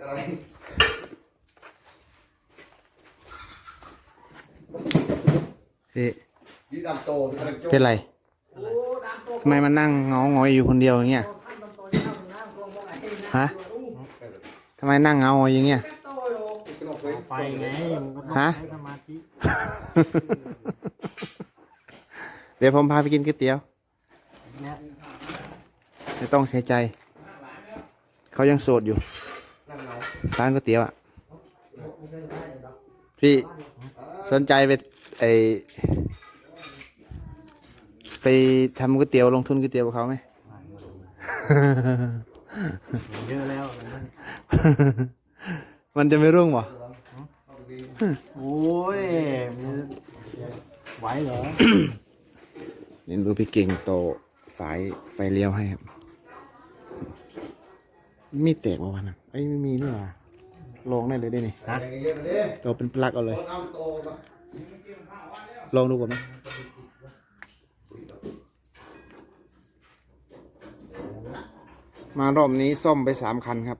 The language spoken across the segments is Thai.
อะไรพี่ดีดำโตเป็นอะไรโจ้เป็นไรทำไมมันนั่งเงาหงอยอยู่คนเดียวอย่างเงี้ยฮะทำไมนั่งเงาหงอยอย่างเงี้ย เป็นออกไปไฟไงมันก็ต้องฮะ ใช้สมาธิเดี๋ยวผมพาไปกินก๋วยเตี๋ยวเนี่ยไม่ต้องเสียใจ เขายังโสดอยู่นั่งเหงา ร้านก๋วยเตี๋ยวอะ พี่สนใจไปไอไปทำก๋วยเตี๋ยวลงทุนก๋วยเตี๋ยวกับเขาไหมเยอะแล้วนะมันจะไม่รุ่งบ่โอ้ยมันไหวเหรอนี่ดูพี่เก่งโตสายไฟเลี้ยวให้ครับ มีแตกมาวันน่ะไอ้ยไม่มีนี่หว่าลองได้เลยได้นี่ฮะเลยตัวเป็นปลั๊กเอาเลย ลองดูก่อนไหมมารอบนี้ซ่อมไปสามคันครับ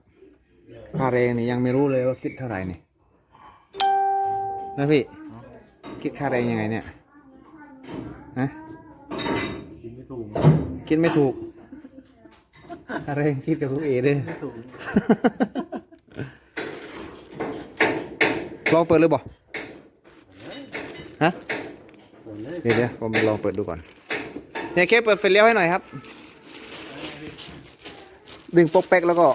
ค่าแรงนี่ยังไม่รู้เลยว่าคิดเท่าไหร่นี่นะพี่ คิดค่าแรงยังไงเนี่ยฮะกินไม่ถูก คิดไม่ถูกค่าแรงคิดกับคุณเอเลยไม่ถูกลองเปิดเลยบ่ฮะเปิดเลยเดี๋ยวเดี๋ยวผมลองเปิดดูก่อนเนี่ยเคเปิดไฟเลี้ยวให้หน่อยครับ ดึงปกแป๊กแล้วก็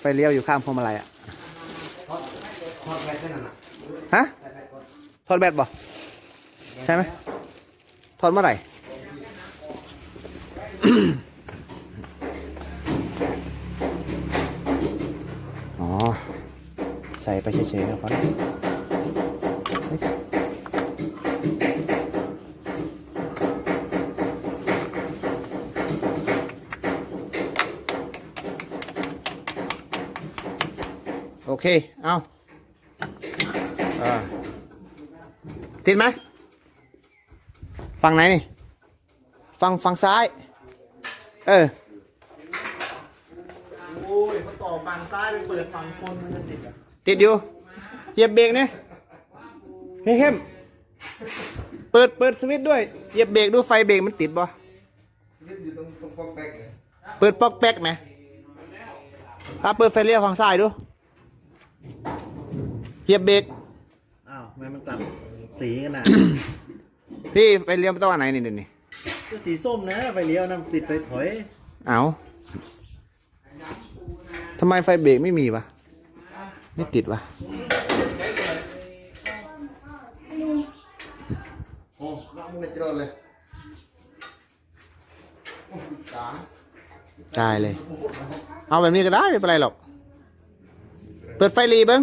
ไฟเลี้ยวอยู่ข้างพวงมาลัยอะทอดแค่นั้นน่ะฮะถอดแบตบ่ใช่ไหมถอดเมื่อไหร่ อ๋อ ใส่ไปเฉยๆครับพอโอเค เอาอติดไหมฝั่งไหนนี่ฝั่งฝั่งซ้าย เออโอ้ยเขาต่อฝั่งซ้ายไปเปิดฝั่งคนมันจะติดอะ ติดอยู่เหยียบเบรกเนี่ยเฮ้ยเข้มเปิดเปิดสวิตช์ด้วยเหยียบเบรกดูไฟเบรกมันติดบ่ยึดอยู่ตรงตรงปอกแป๊กเลยเปิดปอกแป๊กไหมถ้าเปิดไฟเลี้ยวฝั่งซ้ายดูเหยียบเบรกอ้าวทำไมมันกลับสีกันอะพี่ไฟเลี้ยวมันต้องอันไหนนี่นี่นี่ก็สีส้มนะไฟเลี้ยวนะติดไฟถอย เอาทำไมไฟเบรกไม่มีวะ ไม่ติดวะโอ้น้ำมันจะโดนเลยโอ้ยตาได้เลย เอาแบบนี้ก็ได้ ไม่เป็นไรหรอก เปิดไฟรีเบิ้ง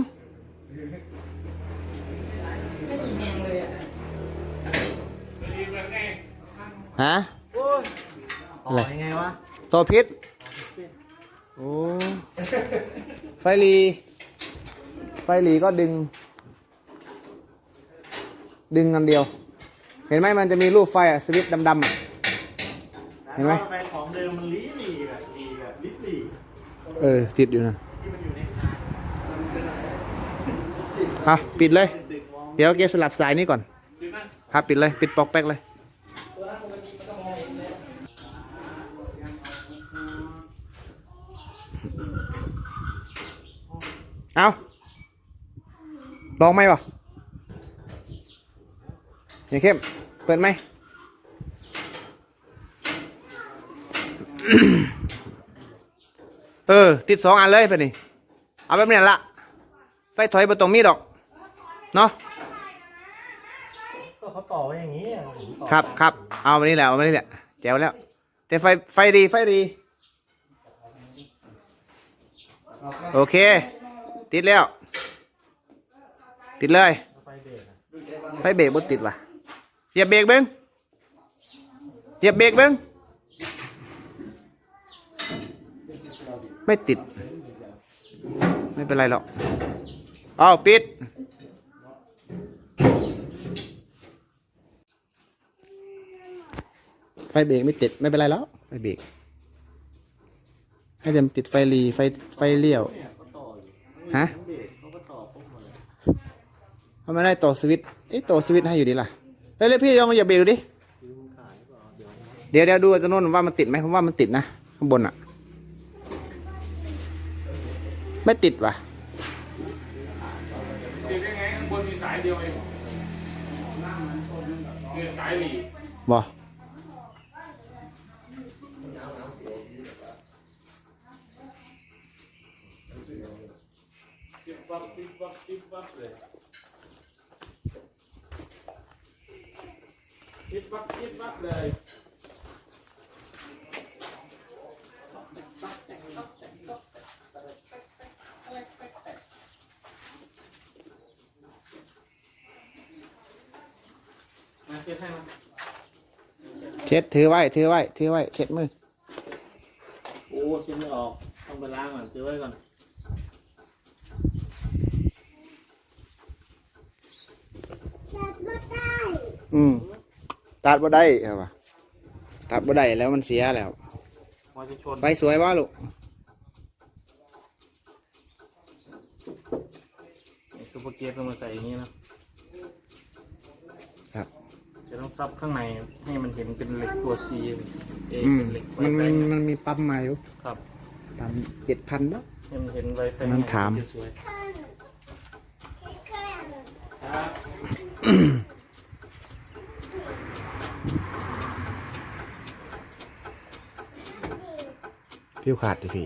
ฮะโอ้ยต่อยังไงวะตัวพิษ โอ้ ไฟรี ไฟรีก็ดึง ดึงอันเดียว เห็นไหมมันจะมีรูปไฟอะสวิตช์ดำๆอะ เห็นไหม แต่ว่าทำไมของเดิมมันลีลีแบบลีแบบลิบลีเออ ติดอยู่นั่นที่มันอยู่ในอะปิดเลยตึกมองเดี๋ยวเกสลับสายนี้ก่อน ครับปิดเลย ปิดปลอกแป๊กเลย เอา ลองไหมวะอย่าเข้ม เปิดไหม เออ ติดสองอันเลยไปนี่ เอาแบบนี้ละ ไฟถอยประตรงมีดอก เนาะก็เขาต่อไว้อย่างนี้อะผมต่อครับครับ เอามานี่แหละ เอามานี่แหละ แจ๋วแล้ว แต่ไฟ ไฟดี ไฟดี โอเค ติดแล้ว ติดเลยไฟเบรกอะไฟเบรกบ่ติดว่ะเหยียบเบรกเบิ้งเหยียบเบรกเบิ้งไม่ติด ไม่เป็นไรหรอกเอาปิด ไฟเบรกไม่ติด ไม่เป็นไรแล้วไฟเบรกให้เดี๋ยวมันติดไฟรีไฟไฟเลี้ยวฮะ เด็กเขาก็ตอบปุ๊บมาเลย ทำไมได้ต่อสวิตช์เอ้ยต่อสวิตช์ให้อยู่ดีล่ะเฮ้ยเร็วพี่ลองอย่าเบรกดูดิคือมึงขายหรือเปล่าเดี๋ยวเดี๋ยวเดี๋ยวดูตรงโน้นว่ามันติดไหมผมว่ามันติดนะข้างบนอะไม่ติดว่ะติดได้ไงข้างบนมีสายเดียวเองเนี่ยสายหลีบอ ปิ๊บวับปิ๊บวับปิ๊บวับเลย ปิ๊บวับปิ๊บวับเลยมาเช็ดให้มาเช็ดถือไว้ถือไว้ถือไว้เช็ดมือโอ้เช็ดไม่ออกต้องไปล้างก่อนซื้อไว้ก่อนอืม ตัดบ่ได้เหรอวะตัดบ่ได้แล้วมันเสียแล้วพอจะชนไปสวยว่าลูกซูเปอร์เกียร์ต้องมาใส่อย่างนี้นะครับจะต้องซับข้างในให้มันเห็นเป็นเหล็กตัวซีเออืมเป็นเหล็กไวมันแฟมันงมันมีปั๊มมาอยู่ครับปั๊มเจ็ดพันเนาะให้มันเห็นไวแฟงมันถาม สวย พิวขาดดิพี่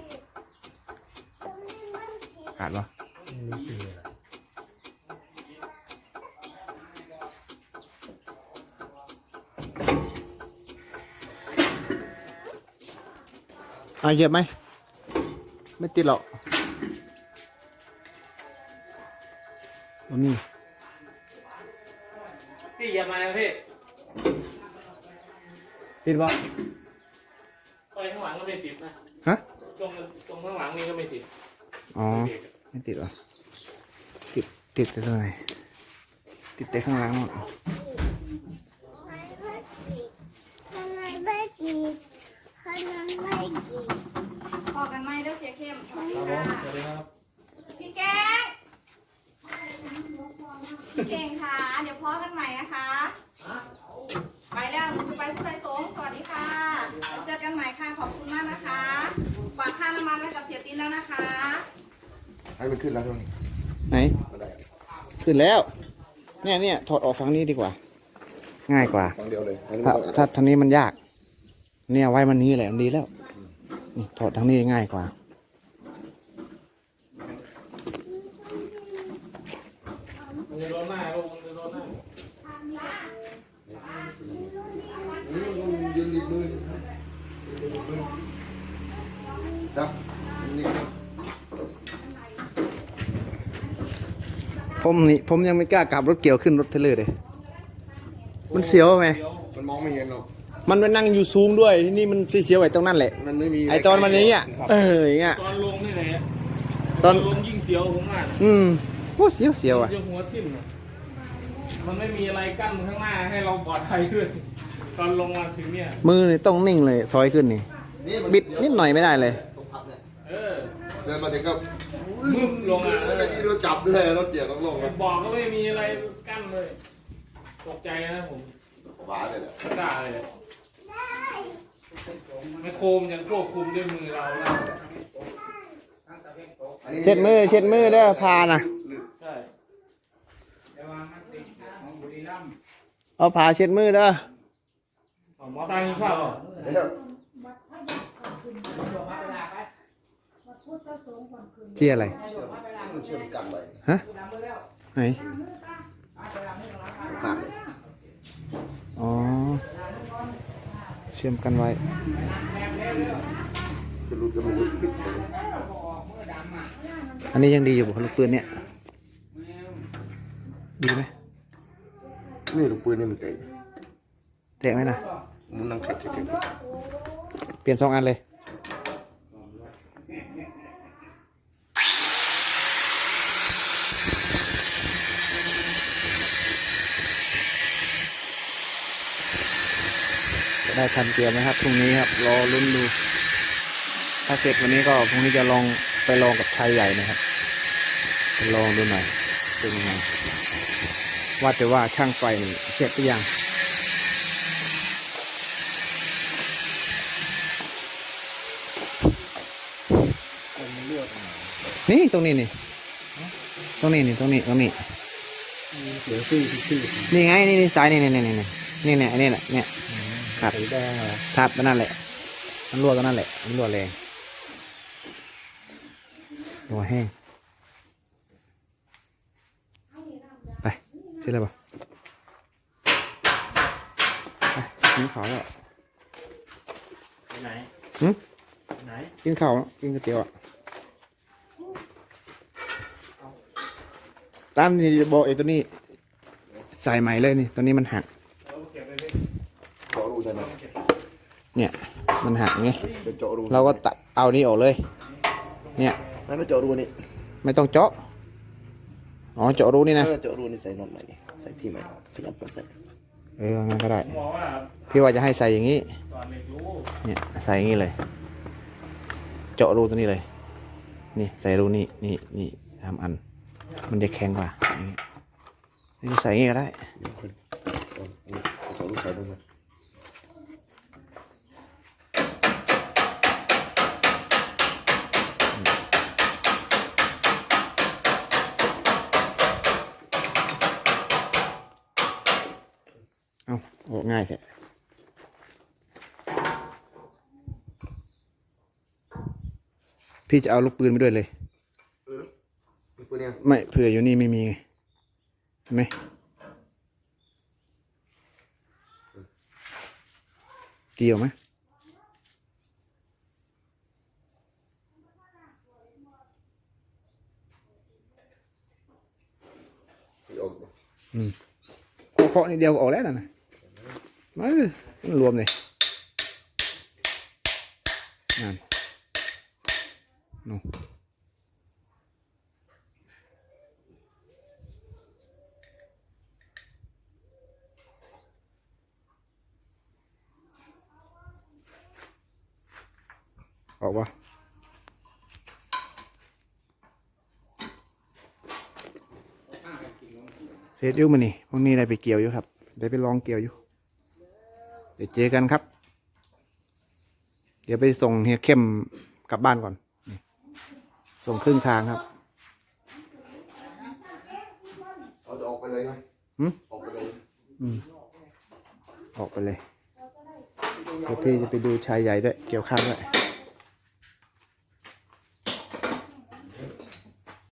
ขาดปะอะเหยียบไหม ไม่ติดหรอกโอ้นี่พี่อย่ามาพี่ติดปะไฟข้างหลังก็ไม่ติดนะฮะต รงตรงข้างหลังนี่ก็ไม่ติดอ๋อเบรกอะไม่ติดเหรอ ติด ติดแต่ตรงไหน ติดแต่ข้างหล่างหมดพอกันไหมเด้อเสียเข้มสวัสดีครับผมค่ะสวัสดีครับ พี่แกงพี่เก่งค่ะ เดี๋ยวพอกันใหม่นะคะ ไปแล้วหนูจะไปผู้ไทยสงฆ์สวัสดีค่ะ เจอกันใหม่ค่ะ ขอบคุณมากนะคะฝากค่าน้ำมันไว้กับเสียตินแล้วนะคะให้มันขึ้นแล้วเท่านี้ไหนก็ได้ขึ้นแล้ว เนี่ยเนี่ยถอดออกฝั่งนี้ดีกว่า ง่ายกว่าครั้งเดียวเลยอันนี้ถ้าไม่ต้องถ้าทางนี้มันยาก เนี่ยไว้มันนี้แหละมันดีแล้ว นี่ถอดทางนี้ง่ายกว่า มันจะโดนหน้าลูกมันจะโดนหน้าอืมยืนดีมือ จับนี่ผมนี่ผมยังไม่กล้ากลับรถเกี่ยวขึ้นรถเทรลเลอร์เลยมันเสียวไหมเดี๋ยวมันมองไม่เห็นหรอกมันไปนั่งอยู่สูงด้วยที่นี่มันเสียวๆไอ้ตรงนั้นแหละ มันไม่มีไอ้ตอนมันอย่างเงี้ยครับเอออย่างเงี้ยตอนลงนี่แหละตอนลงยิ่งเสียวผมอะอืมโอ้เสียวเสียวอะจะหัวทิ่มอะมันไม่มีอะไรกั้นข้างหน้าให้เราปลอดภัยด้วยตอนลงมาถึงเนี่ยมือนี่ต้องนิ่งเลยถอยขึ้นนี่นี่มันบิดนิดหน่อยไม่ได้เลยตรงพับ เนี่ยเออเดินมาถึงก็มึบลงอะแล้วไม่มีรถจับด้วยรถเกียร์ต้องลงนะบอกก็ไม่มีอะไรกั้นเลย ตกใจนะผมหวาเลยแหละไม่กล้าเลยไม่โคมยังควบคุมด้วยมือเรานะอันนี้เช็ดมือเช็ดมือเด้อพานะใช่เอาพาเช็ดมือเด้อเอาหมอตากินข้าวเหรอ เดี๋ยวที่อะไรมันเชื่อมกันไว้ฮะ ไหนขาดเลยอ๋อ เชื่อมกันไว้ จะหลุดก็ไม่หลุดติดเลยอันนี้ยังดีอยู่บ่ลูกปืนเนี่ย ดีไหมนี่ลูกปืนนี่มันเก่งเตะไหมนะมันนั่งขัดเก่งเปลี่ยนสองอันเลย ได้ทันเกียร์ไหมครับพรุ่งนี้ครับรอลุ้นดู ถ้าเสร็จวันนี้ก็พรุ่งนี้จะลองไปลองกับชายใหญ่นะครับลองดูหน่อยเป็นยังไงว่าแต่ว่าช่างไฟนี่เสร็จหรือยังนี่ตรงนี้นี่ตรงนี้นี่ตรงนี้ตรงนี้เดี๋ยวซื้อซื้อนี่ไงนี่นี่สายนี่นี่นี่นี่นี่เนี่ยอันนี้แหละเนี่ย ครับสีแดงเหรอครับก็นั่นแหละ มันรั่วก็นั่นแหละ มันรั่วแรงรั่วแห้ง ไปเสร็จแล้วปะไปกินข้าวแล้วไหนหืมไหนกินข้าวแล้วกินก๋วยเตี๋ยวอะตามนี่จะบอกไอ้ตัวนี้ ใส่ใหม่เลยนี่ตัวนี้มันหัก เอาเก็บไปดิ เจาะรู ใช่ไหมเนี่ย มันหักไงเดี๋ยวเจาะรูเราก็ตัดเอานี้ออกเลย เนี่ยไม่ไม่เจาะรูนี่ไม่ต้องเจาะอ๋อเจาะรูนี่นะเออเจาะรูนี่ใส่น็อตใหม่นี่ใส่ที่ใหม่ขยับก็ใส่เอองั้นก็ได้ผมบอกว่าพี่ว่าจะให้ใส่อย่างนี้สอนเด็กรู้เนี่ยใส่อย่างนี้เลย เจาะรูตัวนี้เลย นี่ใส่รูนี่นี่นี่ทำอัน มันจะแข็งกว่าอย่างนี้นี่ใส่อย่างนี้ก็ได้เดี๋ยวคนเอานี่เอาเจาะรูใส่ด้วยนะ เอาออก ง่ายแค่พี่จะเอาลูกปืนไปด้วยเลยมีปืนยังไม่เผื่ออยู่นี่ไม่มีไงเห็นไหมเกี่ยวไหมมีออกเคาะๆนิดเดียวก็ออกแล้วนะ มันรวมเลยนั่นนู่นออกปะเสร็จยุ่มันนี่พวกนี้ได้ไปเกี่ยวอยู่ครับ ได้ไปลองเกี่ยวอยู่ เดี๋ยวเจอกันครับ เดี๋ยวไปส่งเฮียเข้มกลับบ้านก่อนนี่ส่งครึ่งทางครับเอาจะออกไปเลยไหมหืมออกไปเลยอืมออกไปเลยเดี๋ยวพี่จะไปดูชายใหญ่ด้วย เกี่ยวข้าวด้วย